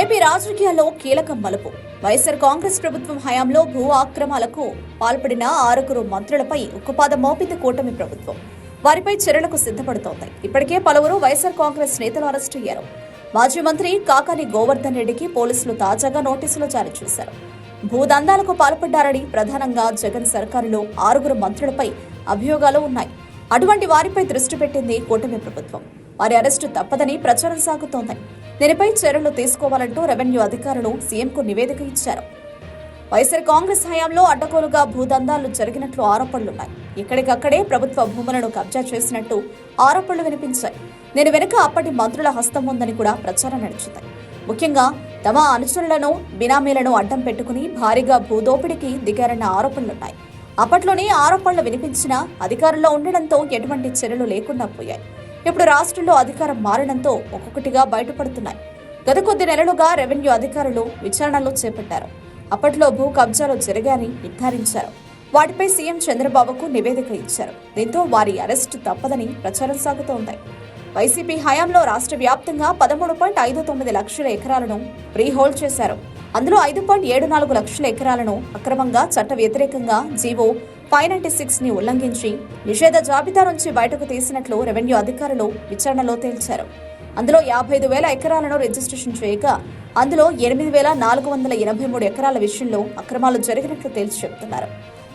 AP రాజకీయాల్లో కీలక మలుపు. వైఎస్ఆర్ కాంగ్రెస్ ప్రభుత్వం హయాంలో భూ ఆక్రమాలకు పాల్పడిన ఆరుగురు మంత్రులపై ఉక్కుపాద మోపింది కూటమి ప్రభుత్వం. వారిపై చర్యలకు సిద్ధపడుతోంది. ఇప్పటికే పలువురు వైఎస్ఆర్ కాంగ్రెస్ నేతలు అరెస్టు అయ్యారు. మాజీ మంత్రి కాకాని గోవర్ధన్ రెడ్డికి పోలీసులు తాజాగా నోటీసులు జారీ చేశారు. భూదందాలకు పాల్పడ్డారని ప్రధానంగా జగన్ సర్కారులో ఆరుగురు మంత్రులపై అభియోగాలు ఉన్నాయి. అటువంటి వారిపై దృష్టి పెట్టింది కూటమి ప్రభుత్వం. వారి అరెస్టు తప్పదని ప్రచారం సాగుతోంది. దీనిపై చర్యలు తీసుకోవాలంటూ రెవెన్యూ అధికారులు సీఎంకు నివేదిక ఇచ్చారు. వైఎస్ఆర్ కాంగ్రెస్ హయాంలో అడ్డగోలుగా భూదందాలు జరిగినట్లు ఆరోపణలున్నాయి. ఇక్కడికక్కడే ప్రభుత్వ భూములను కబ్జా చేసినట్టు ఆరోపణలు వినిపించాయి. దీని వెనుక అప్పటి మంత్రుల హస్తం ఉందని కూడా ప్రచారం నడిచింది. ముఖ్యంగా తమ అనుచరులను బినామీలను అడ్డం పెట్టుకుని భారీగా భూదోపిడికి దిగారన్న ఆరోపణలున్నాయి. అప్పట్లోనే ఆరోపణలు వినిపించినా అధికారంలో ఉండడంతో ఎటువంటి చర్యలు లేకుండా పోయాయి. ఇప్పుడు రాష్ట్రంలో అధికారం మారడంతో ఒక్కొక్కటిగా బయటపడుతున్నాయి. గత కొద్ది నెలలుగా రెవెన్యూ అధికారులు విచారణలు చేపట్టారు. అప్పట్లో భూ కబ్జాలు జరిగాయని నిర్ధారించారు. వాటిపై సీఎం చంద్రబాబుకు నివేదిక ఇచ్చారు. దీంతో వారి అరెస్టు తప్పదని ప్రచారం సాగుతోంది. వైసీపీ హయాంలో రాష్ట్ర వ్యాప్తంగా పదమూడు పాయింట్ ఐదు తొమ్మిది లక్షల ఎకరాలను ప్రీహోల్డ్ చేశారు. అందులో ఐదు పాయింట్ ఏడు నాలుగు లక్షల ఎకరాలను అక్రమంగా చట్ట వ్యతిరేకంగా జీవో ఫైవ్ నైన్టీ సిక్స్ని ఉల్లంఘించి నిషేధ జాబితా నుంచి బయటకు తీసినట్లు రెవెన్యూ అధికారులు విచారణలో తేల్చారు. అందులో యాభై ఐదు వేల ఎకరాలను రిజిస్ట్రేషన్ చేయగా అందులో ఎనిమిది వేల నాలుగు వందల ఎనభై మూడు ఎకరాల విషయంలో అక్రమాలు జరిగినట్లు తేల్చి చెబుతున్నారు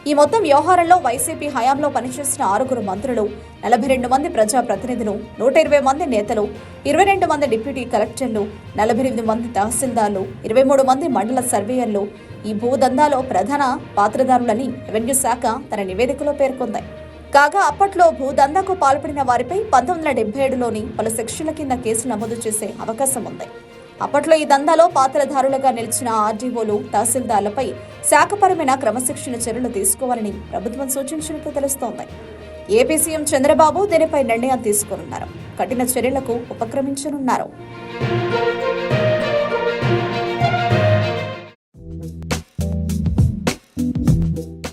ఈ మొత్తం వ్యవహారంలో వైసీపీ హయాంలో పనిచేసిన ఆరుగురు మంత్రులు నలభై రెండు మంది ప్రజా ప్రతినిధులు నూట ఇరవై మంది నేతలు ఇరవై రెండు మంది డిప్యూటీ కలెక్టర్లు నలభై ఎనిమిది మంది తహసీల్దార్లు ఇరవై మూడు మంది మండల సర్వేయర్లు ఈ భూదందాలో ప్రధాన పాత్రదారులని రెవెన్యూ శాఖ తన నివేదికలో పేర్కొంది. కాగా అప్పట్లో భూదందాకు పాల్పడిన వారిపై పంతొమ్మిది వందల డెబ్బై ఏడులోని పలు సెక్షన్ల కింద కేసు నమోదు చేసే అవకాశం ఉంది. అప్పట్లో ఈ దందాలో పాత్రధారులుగా నిలిచిన ఆర్డీఓలు తహసీల్దార్లపై శాఖపరమైన క్రమశిక్షణ చర్యలు తీసుకోవాలని ప్రభుత్వం సూచించినట్లు తెలుస్తోంది. ఏపీ సీఎం చంద్రబాబు దీనిపై నిర్ణయం తీసుకోనున్నారు. కఠిన చర్యలకు ఉపక్రమించనున్నారు.